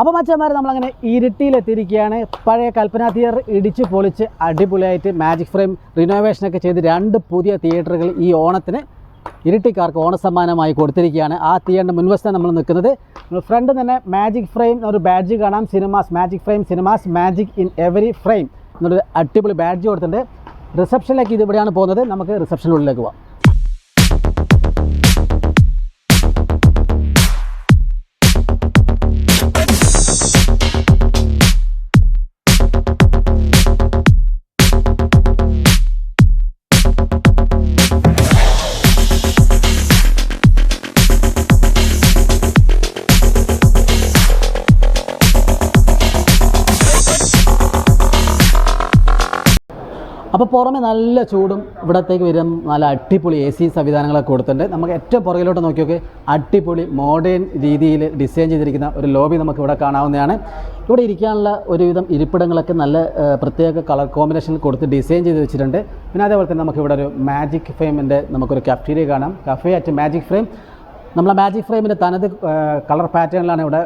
അപ്പോൾ മച്ചന്മാർ നമ്മളങ്ങനെ ഇരുട്ടിയിലെത്തിയിരിക്കുകയാണ്. പഴയ കൽപ്പന തിയേറ്റർ ഇടിച്ച് പൊളിച്ച് അടിപൊളിയായിട്ട് മാജിക് ഫ്രെയിം റിനോവേഷനൊക്കെ ചെയ്ത് രണ്ട് പുതിയ തിയേറ്ററുകൾ ഈ ഓണത്തിന് ഇരുട്ടിക്കാർക്ക് ഓണസമ്മാനമായി കൊടുത്തിരിക്കുകയാണ്. ആ തിയേറ്ററിന്റെ മുൻവശത്താണ് നമ്മൾ നിൽക്കുന്നത്. ഫ്രണ്ട് തന്നെ മാജിക് ഫ്രെയിം ഒരു ബാഡ്ജ് കാണാം. Cinemas magic frame cinemas magic in every frame എന്നൊരു അടിപൊളി ബാഡ്ജ് കൊടുത്തിട്ടുണ്ട്. റിസപ്ഷനിലേക്ക് ഇത് ഇവിടെയാണ് പോകുന്നത്. നമുക്ക് റിസപ്ഷനുള്ളിലേക്ക് പോവാം. അപ്പോൾ പുറമെ നല്ല ചൂടും ഇവിടത്തേക്ക് വരും. നല്ല അടിപൊളി എ സി സംവിധാനങ്ങളൊക്കെ കൊടുത്തിട്ടുണ്ട്. നമുക്ക് ഏറ്റവും പുറകിലോട്ട് നോക്കിയൊക്കെ നോക്കി അടിപൊളി മോഡേൺ രീതിയിൽ ഡിസൈൻ ചെയ്തിരിക്കുന്ന ഒരു ലോബി നമുക്ക് ഇവിടെ കാണാവുന്നതാണ്. ഇവിടെ ഇരിക്കാനുള്ള ഒരുവിധം ഇരിപ്പിടങ്ങളൊക്കെ നല്ല പ്രത്യേക കളർ കോമ്പിനേഷനിൽ കൊടുത്ത് ഡിസൈൻ ചെയ്ത് വെച്ചിട്ടുണ്ട്. പിന്നെ അതേപോലെ തന്നെ നമുക്ക് ഇവിടെ ഒരു മാജിക് ഫ്രെയിമിന്റെ നമുക്കൊരു കഫ്റ്റീരിയ കാണാം. കഫേ അറ്റ് മാജിക് ഫ്രെയിം നമ്മളെ മാജിക് ഫ്രെയിമിന്റെ തനത് കളർ പാറ്റേണിലാണ് ഇവിടെ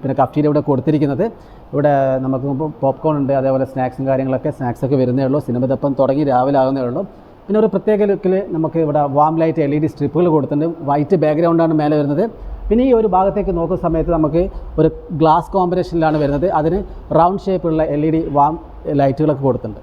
പിന്നെ കഫ്റ്റീരിയ ഇവിടെ കൊടുത്തിരിക്കുന്നത്. ഇവിടെ നമുക്ക് പോപ്കോൺ ഉണ്ട് അതേപോലെ സ്നാക്സും കാര്യങ്ങളൊക്കെ സ്നാക്സ് ഒക്കെ വരുന്നേ ഉള്ളൂ. സിനിമ ദപ്പം തുടങ്ങി രാവിലെ ആകുന്നേ ഉള്ളൂ. പിന്നെ ഒരു പ്രത്യേക ലുക്കിൽ നമുക്ക് ഇവിടെ warm light L E D സ്ട്രിപ്പുകൾ കൊടുത്തിട്ടുണ്ട് വൈറ്റ് ബാക്ക്ഗ്രൗണ്ടാണ് മേലെ വരുന്നത്. പിന്നെ ഈ ഒരു ഭാഗത്തേക്ക് നോക്കുന്ന സമയത്ത് നമുക്ക് ഒരു ഗ്ലാസ് കോമ്പിനേഷനിലാണ് വരുന്നത്. അതിന് റൗണ്ട് ഷേപ്പുള്ള എൽ ഇ ഡി വാം ലൈറ്റുകളൊക്കെ കൊടുത്തിട്ടുണ്ട്.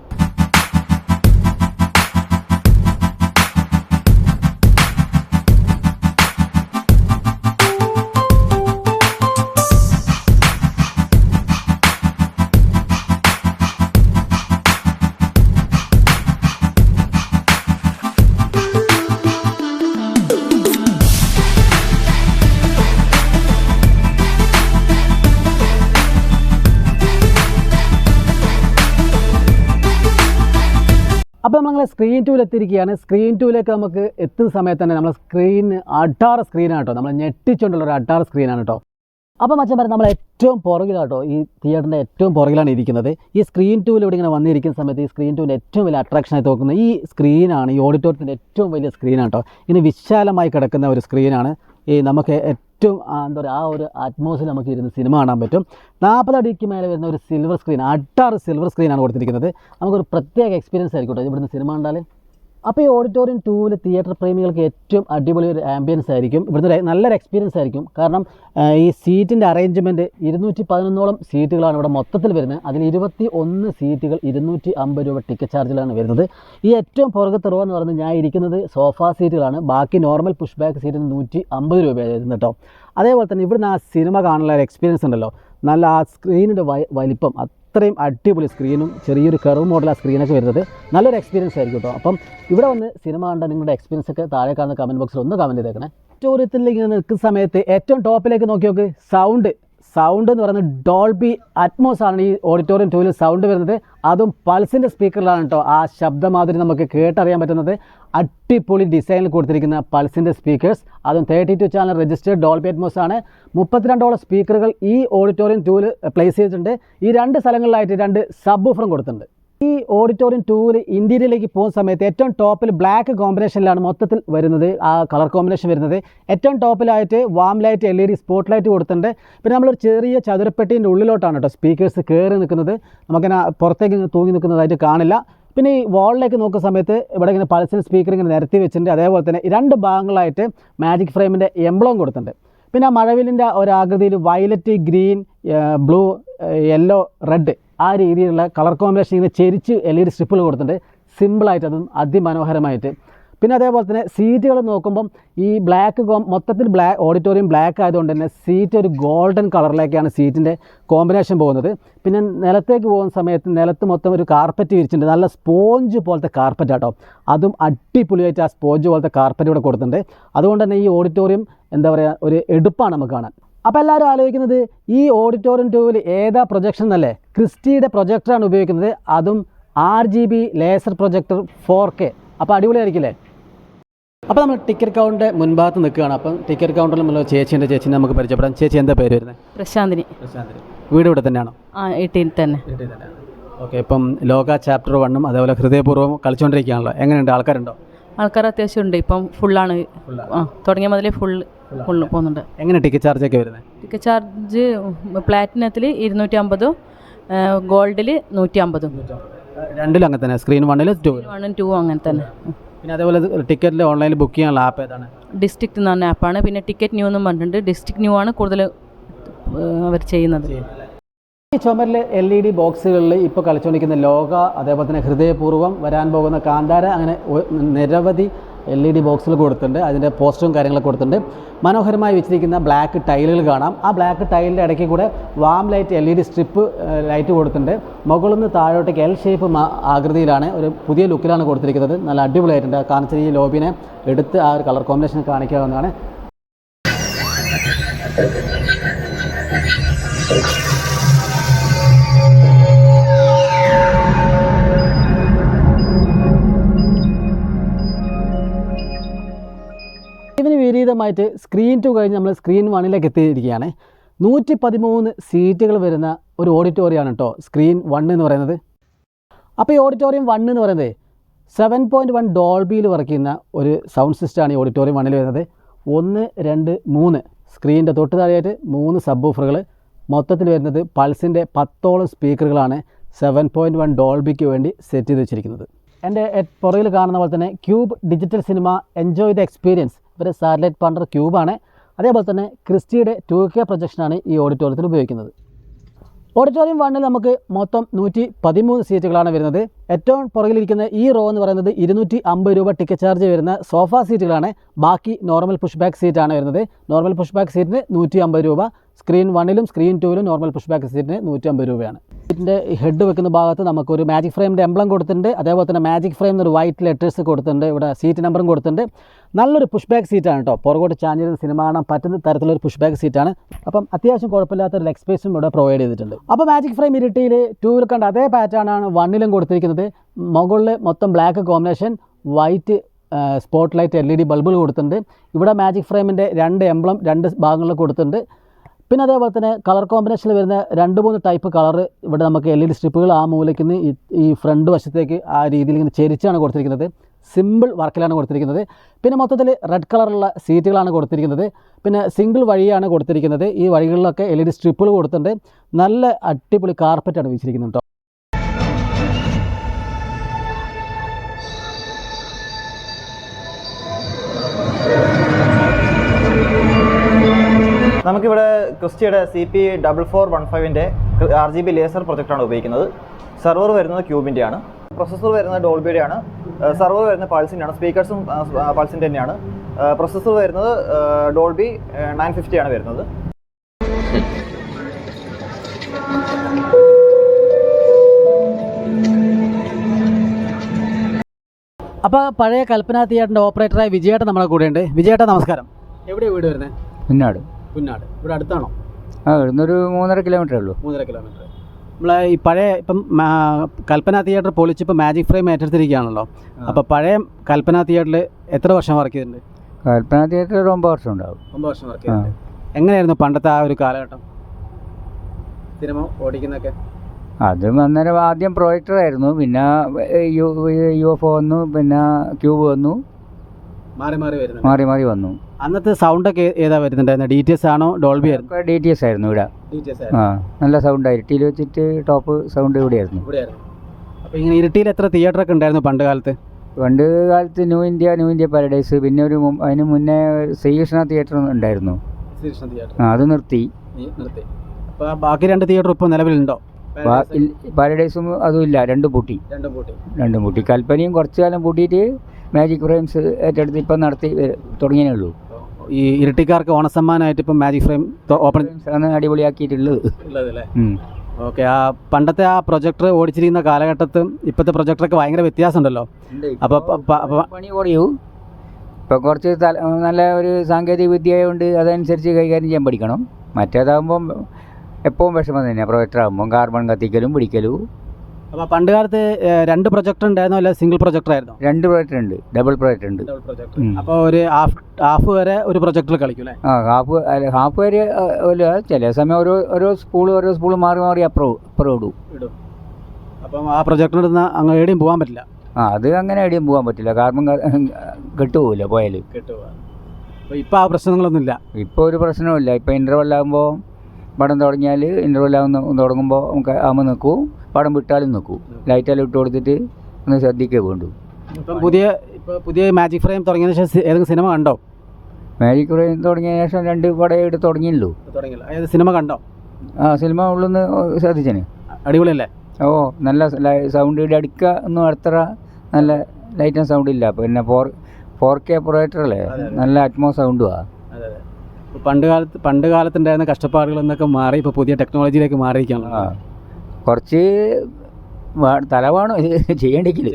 അപ്പോൾ നമ്മൾ സ്ക്രീൻ ടൂൽ എത്തിയിരിക്കുകയാണ് സ്ക്രീൻ ടൂലേക്ക് നമുക്ക് എത്തുന്ന സമയത്ത് തന്നെ നമ്മൾ സ്ക്രീൻ അഡാറ് സ്ക്രീനാണ് കേട്ടോ. നമ്മൾ ഞെട്ടിച്ചുകൊണ്ടുള്ള ഒരു അഡാറ് സ്ക്രീനാണ് കേട്ടോ. അപ്പോൾ മച്ചാൻ പറഞ്ഞാൽ നമ്മൾ ഏറ്റവും പുറകിലാട്ടോ ഈ തിയേറ്ററിന്റെ ഏറ്റവും പുറകിലാണ് ഇരിക്കുന്നത്. ഈ സ്ക്രീൻ ടൂവിൽ ഇവിടെ ഇങ്ങനെ വന്നിരിക്കുന്ന സമയത്ത് ഈ സ്ക്രീൻ ടൂവിന്റെ ഏറ്റവും വലിയ അട്രാക്ഷനായി തോക്കുന്നത് ഈ സ്ക്രീനാണ് ഈ ഓഡിറ്റോറിയത്തിന്റെ ഏറ്റവും വലിയ സ്ക്രീനാണ് കേട്ടോ. ഇങ്ങനെ വിശാലമായി കിടക്കുന്ന ഒരു സ്ക്രീനാണ് ഈ നമുക്ക് ഏറ്റവും എന്താ പറയുക ആ ഒരു അറ്റ്മോസ്ഫിയർ നമുക്ക് ഇരുന്ന് സിനിമ കാണാൻ പറ്റും. നാൽപ്പത് അടിക്ക് മേലെ വരുന്ന ഒരു സിൽവർ സ്ക്രീൻ അട്ടാറ് സിൽവർ സ്ക്രീനാണ് കൊടുത്തിരിക്കുന്നത്. നമുക്കൊരു പ്രത്യേക എക്സ്പീരിയൻസ് ആയിരിക്കും കേട്ടോ ഇവിടുന്ന് സിനിമ കണ്ടാൽ അപ്പോൾ ഈ ഓഡിറ്റോറിയം ടൂവിൽ തിയേറ്റർ പ്രേമികൾക്ക് ഏറ്റവും അടിപൊളി ഒരു ആംബിയൻസ് ആയിരിക്കും. ഇവിടുന്ന് നല്ലൊരു എക്സ്പീരിയൻസ് ആയിരിക്കും. കാരണം ഈ സീറ്റിന്റെ അറേഞ്ച്മെന്റ് ഇരുന്നൂറ്റി പതിനൊന്നോളം സീറ്റുകളാണ് ഇവിടെ മൊത്തത്തിൽ വരുന്നത്. അതിൽ ഇരുപത്തി ഒന്ന് സീറ്റുകൾ ഇരുന്നൂറ്റി അമ്പത് രൂപ ടിക്കറ്റ് ചാർജിലാണ് വരുന്നത്. ഈ ഏറ്റവും പുറകത്തെ റോ എന്ന് പറയുന്നത് ഞാൻ ഇരിക്കുന്നത് സോഫ സീറ്റുകളാണ് ബാക്കി നോർമൽ പുഷ് ബാക്ക് സീറ്റിന് നൂറ്റി അമ്പത് രൂപയാണ് വരുന്നത് കേട്ടോ. അതേപോലെ തന്നെ ഇവിടുന്ന് ആ സിനിമ കാണാനുള്ള ഒരു എക്സ്പീരിയൻസ് ഉണ്ടല്ലോ. നല്ല ആ സ്ക്രീനിന്റെ വലിപ്പം അത്രയും അടിപൊളി സ്ക്രീനും ചെറിയൊരു കർവ് മോഡൽ ആ സ്ക്രീനൊക്കെ വരുന്നത് നല്ലൊരു എക്സ്പീരിയൻസ് ആയിരിക്കും കേട്ടോ അപ്പം ഇവിടെ വന്ന് സിനിമ കണ്ട നിങ്ങളുടെ എക്സ്പീരിയൻസ് ഒക്കെ താഴെ കാണുന്ന കമന്റ് ബോക്സിൽ ഒന്ന് കമന്റ് ചെയ്തേക്കണേ. ഓഡിറ്റോറിയത്തിൽ ഇങ്ങനെ നിൽക്കുന്ന സമയത്ത് ഏറ്റവും ടോപ്പിലേക്ക് നോക്കി നോക്ക് സൗണ്ട് സൗണ്ട് എന്ന് പറയുന്നത് ഡോൾബി അറ്റ്മോസ് ആണ് ഈ ഓഡിറ്റോറിയം ടൂവിൽ സൗണ്ട് വരുന്നത്. അതും പൾസിന്റെ സ്പീക്കറിലാണ് കേട്ടോ ആ ശബ്ദമാതിരി നമുക്ക് കേട്ടറിയാൻ പറ്റുന്നത്. അടിപൊളി ഡിസൈനിൽ കൊടുത്തിരിക്കുന്ന പൾസിന്റെ സ്പീക്കേഴ്സ് അതും thirty two channel registered Dolby Atmos ആണ്. മുപ്പത്തിരണ്ടോളം സ്പീക്കറുകൾ ഈ ഓഡിറ്റോറിയം ടൂവിൽ പ്ലേസ് ചെയ്തിട്ടുണ്ട്. ഈ രണ്ട് സ്ഥലങ്ങളിലായിട്ട് രണ്ട് സബ് ഓഫറും കൊടുത്തിട്ടുണ്ട്. ഈ ഓഡിറ്റോറിയം ടൂർ ഇന്റീരിയറിലേക്ക് പോകുന്ന സമയത്ത് ഏറ്റവും ടോപ്പിൽ ബ്ലാക്ക് കോമ്പിനേഷനിലാണ് മൊത്തത്തിൽ വരുന്നത് ആ കളർ കോമ്പിനേഷൻ വരുന്നത്. ഏറ്റവും ടോപ്പിലായിട്ട് warm light L E D spot light കൊടുത്തിട്ടുണ്ട്. പിന്നെ നമ്മളൊരു ചെറിയ ചതുരപ്പെട്ടീന്റെ ഉള്ളിലോട്ടാണ് കേട്ടോ സ്പീക്കേഴ്സ് കയറി നിൽക്കുന്നത്. നമുക്കിങ്ങനെ പുറത്തേക്ക് തൂങ്ങി നിൽക്കുന്നതായിട്ട് കാണില്ല. പിന്നെ ഈ വാളിലേക്ക് നോക്കുന്ന സമയത്ത് ഇവിടെ ഇങ്ങനെ പൾസിൽ സ്പീക്കർ ഇങ്ങനെ നിരത്തി വെച്ചിട്ടുണ്ട്. അതേപോലെ തന്നെ രണ്ട് ഭാഗങ്ങളായിട്ട് മാജിക് ഫ്രെയിമിന്റെ എംബ്ലം കൊടുത്തിട്ടുണ്ട്. പിന്നെ ആ മഴവിലിന്റെ ഒരാകൃതിയിൽ violet green blue yellow red ആ രീതിയിലുള്ള കളർ കോമ്പിനേഷൻ ഇങ്ങനെ ചെരിച്ച് എൽ ഇ ഡി സ്ട്രിപ്പുകൾ കൊടുത്തിട്ടുണ്ട്. സിമ്പിളായിട്ട് അതും അതിമനോഹരമായിട്ട്. പിന്നെ അതേപോലെ തന്നെ സീറ്റുകൾ നോക്കുമ്പം ഈ ബ്ലാക്ക് മൊത്തത്തിൽ ബ്ലാക്ക് ഓഡിറ്റോറിയം ബ്ലാക്ക് ആയതുകൊണ്ട് തന്നെ സീറ്റ് ഒരു ഗോൾഡൻ കളറിലേക്കാണ് സീറ്റിന്റെ കോമ്പിനേഷൻ പോകുന്നത്. പിന്നെ നിലത്തേക്ക് പോകുന്ന സമയത്ത് നിലത്ത് മൊത്തം ഒരു കാർപ്പറ്റ് വിരിച്ചിട്ടുണ്ട്. നല്ല സ്പോഞ്ച് പോലത്തെ കാർപ്പറ്റ് ആട്ടോ. അതും അടിപൊളിയായിട്ട് ആ സ്പോഞ്ച് പോലത്തെ കാർപ്പറ്റ് ഇവിടെ കൊടുത്തിട്ടുണ്ട്. അതുകൊണ്ട് തന്നെ ഈ ഓഡിറ്റോറിയം എന്താ പറയുക ഒരു എടുപ്പാണ് നമുക്ക് കാണാൻ. അപ്പോൾ എല്ലാവരും ആലോചിക്കുന്നത് ഈ ഓഡിറ്റോറിയം ടൂവിൽ ഏതാ പ്രൊജക്ഷൻ എന്നല്ലേ? ക്രിസ്റ്റിയുടെ പ്രൊജക്ടറാണ് ഉപയോഗിക്കുന്നത്. അതും R G B laser projector four K അപ്പോൾ അടിപൊളിയായിരിക്കില്ലേ? അപ്പോൾ നമ്മൾ ടിക്കറ്റ് കൗണ്ടറിന്റെ മുൻഭാഗത്ത് നിൽക്കുകയാണ്. അപ്പം ടിക്കറ്റ് കൗണ്ടറിൽ നമ്മൾ ചേച്ചീന്റെ ചേച്ചീനെ നമുക്ക് പരിചയപ്പെടാം. ചേച്ചി എന്താ പേര് വരുന്നത് പ്രശാന്തിനി. പ്രശാന്തിനി. വീട് ഇവിടെ തന്നെയാണോ? ആ എട്ടിയിൽ തന്നെ. ഓക്കെ ഇപ്പം ലോക ചാപ്റ്റർ വണ്ണും അതേപോലെ ഹൃദയപൂർവം കളിച്ചുകൊണ്ടിരിക്കുകയാണല്ലോ എങ്ങനെയുണ്ട്? ആൾക്കാരുണ്ടോ? ആൾക്കാർ അത്യാവശ്യം ഉണ്ട്. ഇപ്പം ഫുള്ളാണ് ആ തുടങ്ങിയ മുതലേ ഫുൾ ഫുൾ പോകുന്നുണ്ട്. എങ്ങനെ ടിക്കറ്റ് ചാർജ് ഒക്കെ വരുന്നത് ടിക്കറ്റ് ചാർജ് പ്ലാറ്റിനത്തിൽ ഇരുന്നൂറ്റി അമ്പതും ഗോൾഡിൽ നൂറ്റി അമ്പതും രണ്ടിലും അങ്ങനെ തന്നെ. സ്ക്രീൻ വണ്ണിൽ ടു വണ്ണും ടു അങ്ങനെ തന്നെ. പിന്നെ അതേപോലെ ടിക്കറ്റിൽ ഓൺലൈനിൽ ബുക്ക് ചെയ്യാനുള്ള ആപ്പ് ഏതാണ്? ഡിസ്ട്രിക്ട് എന്ന് പറഞ്ഞ ആപ്പാണ് പിന്നെ ടിക്കറ്റ് ന്യൂ എന്നും പറഞ്ഞിട്ടുണ്ട്. ഡിസ്ട്രിക്ട് ന്യൂ ആണ് കൂടുതൽ അവർ ചെയ്യുന്നത്. ഈ ചുമരിൽ എൽ ഇ ഡി ബോക്സുകളിൽ ഇപ്പോൾ കളിച്ചുകൊണ്ടിരിക്കുന്ന ലോക അതേപോലെ തന്നെ ഹൃദയപൂർവം വരാൻ പോകുന്ന കാന്താര അങ്ങനെ നിരവധി എൽ ഇ ഡി ബോക്സുകൾ കൊടുത്തിട്ടുണ്ട്. അതിന്റെ പോസ്റ്ററും കാര്യങ്ങളൊക്കെ കൊടുത്തിട്ടുണ്ട്. മനോഹരമായി വെച്ചിരിക്കുന്ന ബ്ലാക്ക് ടൈലുകൾ കാണാം. ആ ബ്ലാക്ക് ടൈലിന്റെ ഇടയ്ക്ക് കൂടെ warm light L E D strip light കൊടുത്തിട്ടുണ്ട്. മുകളിൽ നിന്ന് താഴോട്ടേക്ക് എൽ ഷേപ്പ് ആകൃതിയിലാണ് ഒരു പുതിയ ലുക്കിലാണ് കൊടുത്തിരിക്കുന്നത്. നല്ല അടിപൊളിയായിട്ടുണ്ട്. കാരണം വെച്ചാൽ ഈ ലോബിനെ എടുത്ത് ആ ഒരു കളർ കോമ്പിനേഷൻ കാണിക്കാവുന്നതാണ്. ഇതിന് വിപരീതമായിട്ട് സ്ക്രീൻ ടു കഴിഞ്ഞ് നമ്മൾ സ്ക്രീൻ വണ്ണിലേക്ക് എത്തിയിരിക്കുകയാണ്. നൂറ്റി പതിമൂന്ന് സീറ്റുകൾ വരുന്ന ഒരു ഓഡിറ്റോറിയമാണ് കേട്ടോ സ്ക്രീൻ വൺ എന്ന് പറയുന്നത്. അപ്പോൾ ഈ ഓഡിറ്റോറിയം വൺ എന്ന് പറയുന്നത് സെവൻ പോയിന്റ് വൺ ഡോൾബിയിൽ വർക്ക് ചെയ്യുന്ന ഒരു സൗണ്ട് സിസ്റ്റമാണ് ഈ ഓഡിറ്റോറിയം വണ്ണിൽ വരുന്നത്. ഒന്ന് രണ്ട് മൂന്ന്. സ്ക്രീനിന്റെ തൊട്ട് താഴെയായിട്ട് മൂന്ന് സബ് ഓഫറുകൾ മൊത്തത്തിൽ വരുന്നത് പൾസിന്റെ പത്തോളം സ്പീക്കറുകളാണ് സെവൻ പോയിന്റ് വൺ ഡോൾബിക്ക് വേണ്ടി സെറ്റ് ചെയ്ത് വെച്ചിരിക്കുന്നത്. എന്റെ പുറകിൽ കാണുന്ന പോലെ തന്നെ Qube digital cinema enjoy the experience ഇവരെ സാറ്റലൈറ്റ് പാണ്ടർ ക്യൂബാണ്. അതേപോലെ തന്നെ ക്രിസ്റ്റിയുടെ ടു കെ പ്രൊജക്ഷനാണ് ഈ ഓഡിറ്റോറിയത്തിൽ ഉപയോഗിക്കുന്നത്. ഓഡിറ്റോറിയം വണ്ണിൽ നമുക്ക് മൊത്തം നൂറ്റി പതിമൂന്ന് സീറ്റുകളാണ് വരുന്നത്. ഏറ്റവും പുറകിലിരിക്കുന്ന ഈ റോ എന്ന് പറയുന്നത് ഇരുന്നൂറ്റി അമ്പത് രൂപ ടിക്കറ്റ് ചാർജ് വരുന്ന സോഫ സീറ്റുകളാണ്. ബാക്കി നോർമൽ പുഷ് ബാക്ക് സീറ്റാണ് വരുന്നത്. നോർമൽ പുഷ് ബാക്ക് സീറ്റിന് നൂറ്റി അമ്പത് രൂപ. സ്ക്രീൻ വണ്ണിലും സ്ക്രീൻ ടൂവിലും നോർമൽ പുഷ് ബാക്ക് സീറ്റിന് നൂറ്റി അമ്പത് രൂപയാണ്. ഇതിന്റെ ഹെഡ് വെക്കുന്ന ഭാഗത്ത് നമുക്കൊരു മാജിക് ഫ്രെയിമിന്റെ എംബ്ലം കൊടുത്തിട്ടുണ്ട്. അതേപോലെ തന്നെ മാജിക് ഫ്രെയിം എന്നൊരു വൈറ്റ് ലെറ്റേഴ്സ് കൊടുത്തിട്ടുണ്ട്. ഇവിടെ സീറ്റ് നമ്പറും കൊടുത്തിട്ടുണ്ട്. നല്ലൊരു പുഷ് ബാക്ക് സീറ്റാണ് കേട്ടോ പുറകോട്ട് ചാഞ്ഞിരുന്ന സിനിമ കാണാൻ പറ്റുന്ന തരത്തിലൊരു പുഷ് ബാക്ക് സീറ്റാണ് അപ്പം അത്യാവശ്യം കുഴപ്പമില്ലാത്ത ഒരു ലെഗ് സ്പേസും ഇവിടെ പ്രൊവൈഡ് ചെയ്തിട്ടുണ്ട്. അപ്പോൾ മാജിക് ഫ്രെയിം ഇരട്ടിയിൽ ടൂവിൽ കണ്ട അതേ പാറ്റേണാണ് വണ്ണിലും കൊടുത്തിരിക്കുന്നത്. മുകളിൽ മൊത്തം black combination white spot light L E D ബൾബുകൾ കൊടുത്തിട്ടുണ്ട്. ഇവിടെ മാജിക് ഫ്രെയിമിന്റെ രണ്ട് എംബ്ലം രണ്ട് ഭാഗങ്ങളിൽ കൊടുത്തിട്ടുണ്ട്. പിന്നെ അതേപോലെ തന്നെ കളർ കോമ്പിനേഷനിൽ വരുന്ന രണ്ട് മൂന്ന് ടൈപ്പ് കളർ ഇവിടെ നമുക്ക് എൽ ഇ ഡി സ്ട്രിപ്പുകൾ ആ മൂലയ്ക്ക് നിന്ന് ഈ ഫ്രണ്ട് വശത്തേക്ക് ആ രീതിയിൽ ഇങ്ങനെ ചെരിച്ചാണ് കൊടുത്തിരിക്കുന്നത്. സിമ്പിൾ വർക്കിലാണ് കൊടുത്തിരിക്കുന്നത്. പിന്നെ മൊത്തത്തിൽ റെഡ് കളറുള്ള സീറ്റുകളാണ് കൊടുത്തിരിക്കുന്നത്. പിന്നെ സിംഗിൾ വഴിയാണ് കൊടുത്തിരിക്കുന്നത്. ഈ വഴികളിലൊക്കെ എൽ ഇ ഡി സ്ട്രിപ്പുകൾ കൊടുത്തിട്ടുണ്ട്. നല്ല അടിപൊളി കാർപ്പറ്റാണ് വീശിരിക്കുന്നത് കേട്ടോ നമുക്കിവിടെ ക്രിസ്റ്റിയുടെ C P double four one ഫൈവിന്റെ R G B laser പ്രൊജക്റ്റാണ് ഉപയോഗിക്കുന്നത്. സെർവർ വരുന്നത് ക്യൂബിന്റെ ആണ് പ്രൊസസ്സർ വരുന്നത് ഡോൾബിയുടെ ആണ് സെർവർ വരുന്നത് പൾസിന്റെ ആണ് സ്പീക്കേഴ്സും പൾസിന്റെ തന്നെയാണ്. പ്രൊസസ്സർ വരുന്നത് ഡോൾബി നയൻ ഫിഫ്റ്റി ആണ് വരുന്നത്. അപ്പോൾ പഴയ കൽപ്പന തിയേറ്ററിന്റെ ഓപ്പറേറ്ററായ വിജയേട്ടൻ നമ്മുടെ കൂടെയുണ്ട്. വിജയേട്ടൻ നമസ്കാരം. എവിടെയാണ് വീട് വരുന്നത് പിന്നാട് പുന്നാട് ഇവിടെ അടുത്താണോ? ആ ഇവിടുന്നൊരു മൂന്നര കിലോമീറ്റർ ഉള്ളൂ. മൂന്നര കിലോമീറ്റർ നമ്മളെ ഈ പഴയ ഇപ്പം കൽപ്പന തിയേറ്റർ പൊളിച്ചിപ്പോൾ മാജിക് ഫ്രെയിം ഏറ്റെടുത്തിരിക്കുകയാണല്ലോ. അപ്പോൾ പഴയ കൽപ്പന തിയേറ്ററിൽ എത്ര വർഷം വർക്ക് ചെയ്തിട്ടുണ്ട്? കൽപ്പന തിയേറ്റർ ഒരു ഒമ്പത് വർഷം ഉണ്ടാവും. ഒമ്പത് വർഷം വർക്ക് ചെയ്തിട്ടുണ്ട്. എങ്ങനെയായിരുന്നു പണ്ടത്തെ ആ ഒരു കാലഘട്ടം? സിനിമ ഓടിക്കുന്നൊക്കെ? അത് അന്നേരം ആദ്യം പ്രൊജക്ടർ ആയിരുന്നു. പിന്നെ യു യു എഫ് വന്നു. പിന്നെ ക്യൂബ് വന്നു. മാറി മാറി വരുന്നത് മാറി മാറി വന്നു. അന്നത്തെ സൗണ്ട് ഒക്കെ ഏതാ വരുന്നുണ്ടായിരുന്നത് ഡി ടി എസ് ആണോ? ഡോൾബി ആയിരുന്നു? ഡി ടി എസ് ആയിരുന്നു ഇവിടെ. ആ നല്ല സൗണ്ട് ഇരട്ടിയിൽ വെച്ചിട്ട് ടോപ്പ് സൗണ്ട് ഇവിടെയായിരുന്നു. അപ്പോൾ ഇങ്ങനെ ഇരട്ടിയിൽ എത്ര തിയേറ്റർ ഒക്കെ ഉണ്ടായിരുന്നു പണ്ട് കാലത്ത്? പണ്ട് കാലത്ത് New India New India Paradise പിന്നെ ഒരു അതിന് മുന്നേ ശ്രീകൃഷ്ണ തിയേറ്റർ ഉണ്ടായിരുന്നു. ശ്രീകൃഷ്ണ തിയേറ്റർ ആ അത് നിർത്തി. നിർത്തി. അപ്പോൾ ബാക്കി രണ്ട് തിയേറ്റർ ഇപ്പോൾ നിലവിലുണ്ടോ? പാരഡൈസും അതും ഇല്ല. രണ്ടും പൂട്ടി. രണ്ടും പൂട്ടി. രണ്ടും പൂട്ടി. കൽപ്പനയും കുറച്ചു കാലം പൂട്ടിയിട്ട് മാജിക് ഫ്രെയിംസ് ഏറ്റെടുത്ത് ഇപ്പം നടത്തി തുടങ്ങിയേ ഉള്ളൂ. ഈ ഇരട്ടിക്കാർക്ക് ഓണസമ്മാനമായിട്ട് ഇപ്പം മാജിക് ഫ്രെയിം ഓപ്പൺ ആണ് അടിപൊളിയാക്കിയിട്ടുള്ളത്. ഓക്കെ ആ പണ്ടത്തെ ആ പ്രൊജക്ടർ ഓടിച്ചിരിക്കുന്ന കാലഘട്ടത്തും ഇപ്പോഴത്തെ പ്രൊജക്ടറൊക്കെ ഭയങ്കര വ്യത്യാസമുണ്ടല്ലോ. അപ്പോൾ അപ്പോൾ പണി കുറയൂ. ഇപ്പോൾ കുറച്ച് തല നല്ല ഒരു സാങ്കേതിക വിദ്യ കൊണ്ട് അതനുസരിച്ച് കൈകാര്യം ചെയ്യാൻ പഠിക്കണം. മറ്റേതാകുമ്പം എപ്പോഴും വിഷമം തന്നെയാണ് പ്രൊജക്ടറാകുമ്പം കാർബൺ കത്തിക്കലും പിടിക്കലും. അപ്പോൾ പണ്ട് കാലത്ത് രണ്ട് പ്രൊജക്ടർ ഉണ്ടായിരുന്നോ? അല്ല സിംഗിൾ പ്രൊജക്ടർ ആയിരുന്നു? രണ്ട് പ്രൊജക്ടർ ഉണ്ട്. ഡബിൾ പ്രൊജക്ടർ ഉണ്ട്. അപ്പോൾ ഒരു ഹാഫ് ഹാഫ് വരെ ഒരു പ്രൊജക്ടർ കളിക്കും അല്ലേ? ആ ഹാഫ് അല്ല ഹാഫ് വരെ അല്ല ചില സമയം ഓരോ ഓരോ സ്കൂൾ ഓരോ സ്കൂൾ മാറി മാറി അപ്പുറം അപ്പുറം ഇടും. ഇടും. അപ്പം ആ പ്രൊജക്ടർ ഇടുന്ന അങ്ങ് എവിടെയും പോകാൻ പറ്റില്ല? ആ അത് അങ്ങനെ എവിടെയും പോകാൻ പറ്റില്ല. കാരണം കെട്ടുപോകില്ല പോയാൽ ഇപ്പോൾ ആ പ്രശ്നങ്ങളൊന്നുമില്ല ഇപ്പോൾ ഒരു പ്രശ്നവുമില്ല ഇപ്പോൾ ഇന്റർവെല്ലാകുമ്പോൾ ആകുമ്പോൾ പടം തുടങ്ങിയാൽ ഇന്റർവെല്ലാകുന്ന തുടങ്ങുമ്പോൾ നമുക്ക് ആകുമ്പോൾ നിൽക്കൂ. പടം വിട്ടാലും നോക്കൂ. ലൈറ്റെല്ലാം ഇട്ട് കൊടുത്തിട്ട് ഒന്ന് ശ്രദ്ധിക്കേ വേണ്ടു. ഇപ്പം പുതിയ ഇപ്പോൾ പുതിയ മാജിക് ഫ്രെയിം തുടങ്ങിയ ശേഷം ഏതെങ്കിലും സിനിമ കണ്ടോ? മാജിക് ഫ്രെയിം തുടങ്ങിയ ശേഷം രണ്ട് പടം എടുത്ത് തുടങ്ങിയല്ലോ. തുടങ്ങിയില്ല. ഏത് സിനിമ കണ്ടോ? ആ സിനിമ ഉള്ളൊന്ന് ശ്രദ്ധിച്ചേ അടിപൊളിയല്ലേ? ഓ നല്ല സൗണ്ട് അടുക്ക ഒന്നും അത്ര നല്ല ലൈറ്റ് ആൻഡ് സൗണ്ട് ഇല്ല. പിന്നെ ഫോർ ഫോർ കെ പ്രൊജക്ടറല്ലേ നല്ല അറ്റ്മോ സൗണ്ടുമാണ് ആ. പണ്ട് കാലത്ത് പണ്ട് കാലത്തുണ്ടായിരുന്ന കഷ്ടപ്പാടുകൾ എന്നൊക്കെ മാറി ഇപ്പോൾ പുതിയ ടെക്നോളജിയിലേക്ക് മാറിയിരിക്കുകയാണ്. ആ. കുറച്ച് തലവാണ് ചെയ്യണ്ടെങ്കിൽ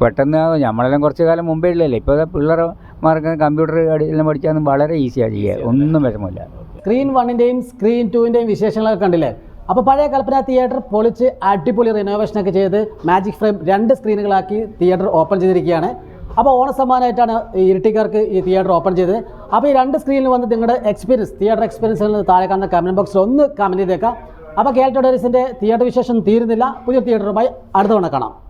പെട്ടെന്ന് നമ്മളെല്ലാം കുറച്ച് കാലം മുമ്പേ ഉള്ളതല്ലേ ഇപ്പോൾ പിള്ളേർമാർക്ക് കമ്പ്യൂട്ടർ എല്ലാം പഠിച്ചാൽ വളരെ ഈസിയാണ് ചെയ്യുക ഒന്നും വിഷമമില്ല. സ്ക്രീൻ വണ്ണിന്റെയും സ്ക്രീൻ ടുവിന്റെയും വിശേഷങ്ങളൊക്കെ കണ്ടില്ലേ? അപ്പോൾ പഴയ കൽപ്പന തിയേറ്റർ പൊളിച്ച് അടിപൊളി റിനോവേഷനൊക്കെ ചെയ്ത് മാജിക് ഫ്രെയിം രണ്ട് സ്ക്രീനുകളാക്കി തിയേറ്റർ ഓപ്പൺ ചെയ്തിരിക്കുകയാണ്. അപ്പോൾ ഓണസമ്മാനമായിട്ടാണ് ഈ ഇരട്ടിക്കാർക്ക് ഈ തിയേറ്റർ ഓപ്പൺ ചെയ്തത്. അപ്പോൾ ഈ രണ്ട് സ്ക്രീനിൽ വന്ന് നിങ്ങളുടെ എക്സ്പീരിയൻസ് തിയേറ്റർ എക്സ്പീരിയൻസിൽ നിന്ന് താഴെ കാണുന്ന കമന്റ് ബോക്സിൽ ഒന്ന് കമന്റ് ചെയ്തേക്കാം. അപ്പോൾ കേരള തിയേറ്റർ വിശേഷം തീരുന്നില്ല. പുതിയ തിയേറ്ററുമായി അടുത്തവണ കാണാം.